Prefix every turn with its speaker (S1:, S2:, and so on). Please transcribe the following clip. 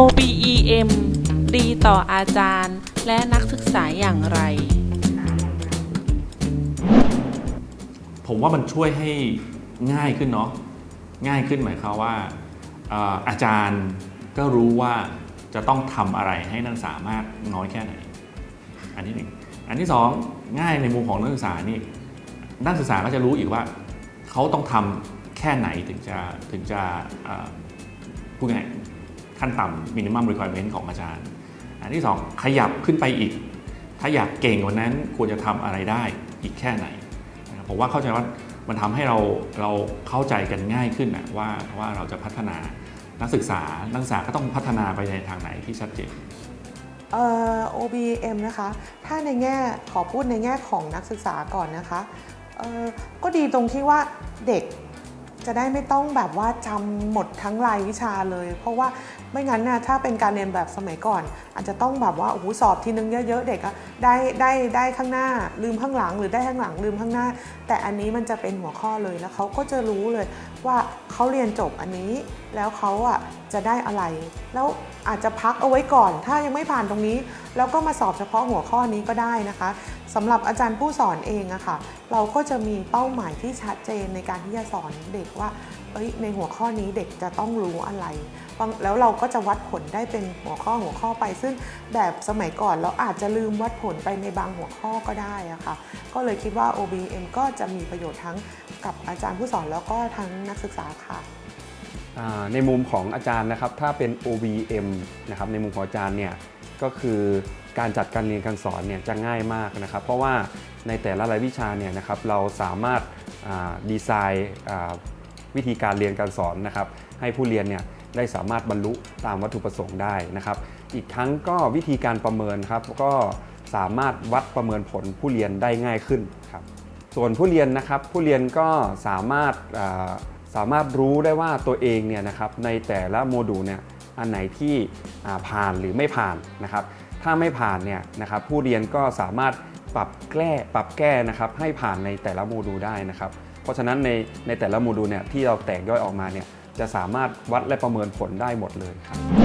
S1: OBEM ดีต่ออาจารย์และนักศึกษาอย่างไร
S2: ผมว่ามันช่วยให้ง่ายขึ้นเนาะง่ายขึ้นหมายความว่าอาจารย์ก็รู้ว่าจะต้องทำอะไรให้นักศึกษามากน้อยแค่ไหน อันที่หนึ่งอันที่สองง่ายในมุมของนักศึกษานี่นักศึกษาก็จะรู้อีกว่าเขาต้องทำแค่ไหนถึงจะถึงจะพูดง่าย ขั้นต่ำ minimum requirement ของอาจารย์ อันที่สองขยับขึ้นไปอีก ถ้าอยากเก่งกว่านั้นควรจะทำอะไรได้อีกแค่ไหน ผมว่าเข้าใจว่ามันทำให้เราเราเข้าใจกันง่ายขึ้นนะว่าว่าเราจะพัฒนานักศึกษา นักศึกษาก็ต้องพัฒนาไปในทางไหนที่ชัดเจน
S3: เอ่อ OBM นะคะ ถ้าในแง่ขอพูดในแง่ของนักศึกษาก่อนนะคะ เอ่อ ก็ดีตรงที่ว่าเด็ก จะได้ไม่ต้องแบบว่าจำหมดทั้งรายวิชาเลย เพราะว่าไม่งั้นนะถ้าเป็นการเรียนแบบสมัยก่อน อาจจะต้องแบบว่าโอ้โหสอบทีนึงเยอะๆ เด็กอะได้ได้ได้ข้างหน้าลืมข้างหลังหรือได้ข้างหลังลืมข้างหน้า แต่อันนี้มันจะเป็นหัวข้อเลยแล้วเขาก็จะรู้เลยว่าเขาเรียนจบอันนี้ แล้วเขาอะจะได้อะไร แล้วอาจจะพักเอาไว้ก่อน ถ้ายังไม่ผ่านตรงนี้ แล้วก็มาสอบเฉพาะหัวข้อนี้ก็ได้นะคะสำหรับอาจารย์ผู้สอนเองอะค่ะ เราก็จะมีเป้าหมายที่ชัดเจนในการที่จะสอนเด็กว่าเอ้ยในหัวข้อนี้เด็กจะต้องรู้อะไร แล้วเราก็จะวัดผลได้เป็นหัวข้อหัวข้อไป ซึ่งแบบสมัยก่อนเราอาจจะลืมวัดผลไปในบางหัวข้อก็ได้อะค่ะ ก็เลยคิดว่า OBM ก็จะมีประโยชน์ทั้งกับอาจารย์ผู้สอนแล้วก็ทั้งนักศึกษาค่ะ
S4: อ่าในมุมของอาจารย์นะครับ ถ้าเป็น OBM นะครับในมุมของอาจารย์เนี่ยก็คือการจัดการเรียนการสอนเนี่ยจะง่ายมากนะครับ เพราะว่าในแต่ละรายวิชาเนี่ยนะครับเราสามารถดีไซน์วิธีการเรียนการสอนนะครับ ให้ผู้เรียนเนี่ยได้สามารถบรรลุตามวัตถุประสงค์ได้นะครับ อีกทั้งก็วิธีการประเมินครับก็สามารถวัดประเมินผลผู้เรียนได้ง่ายขึ้นครับส่วนผู้เรียนนะครับผู้เรียนก็สามารถ สามารถรู้ได้ว่าตัวเองเนี่ยนะครับในแต่ละโมดูลเนี่ยอันไหนที่ผ่านหรือไม่ผ่านนะครับถ้าไม่ผ่านเนี่ยนะครับผู้เรียนก็สามารถปรับแก้ปรับแก้นะครับให้ผ่านในแต่ละโมดูลได้นะครับ เพราะฉะนั้นในในแต่ละโมดูลเนี่ยที่เราแตกย่อยออกมาเนี่ยจะสามารถวัดและประเมินผลได้หมดเลยครับ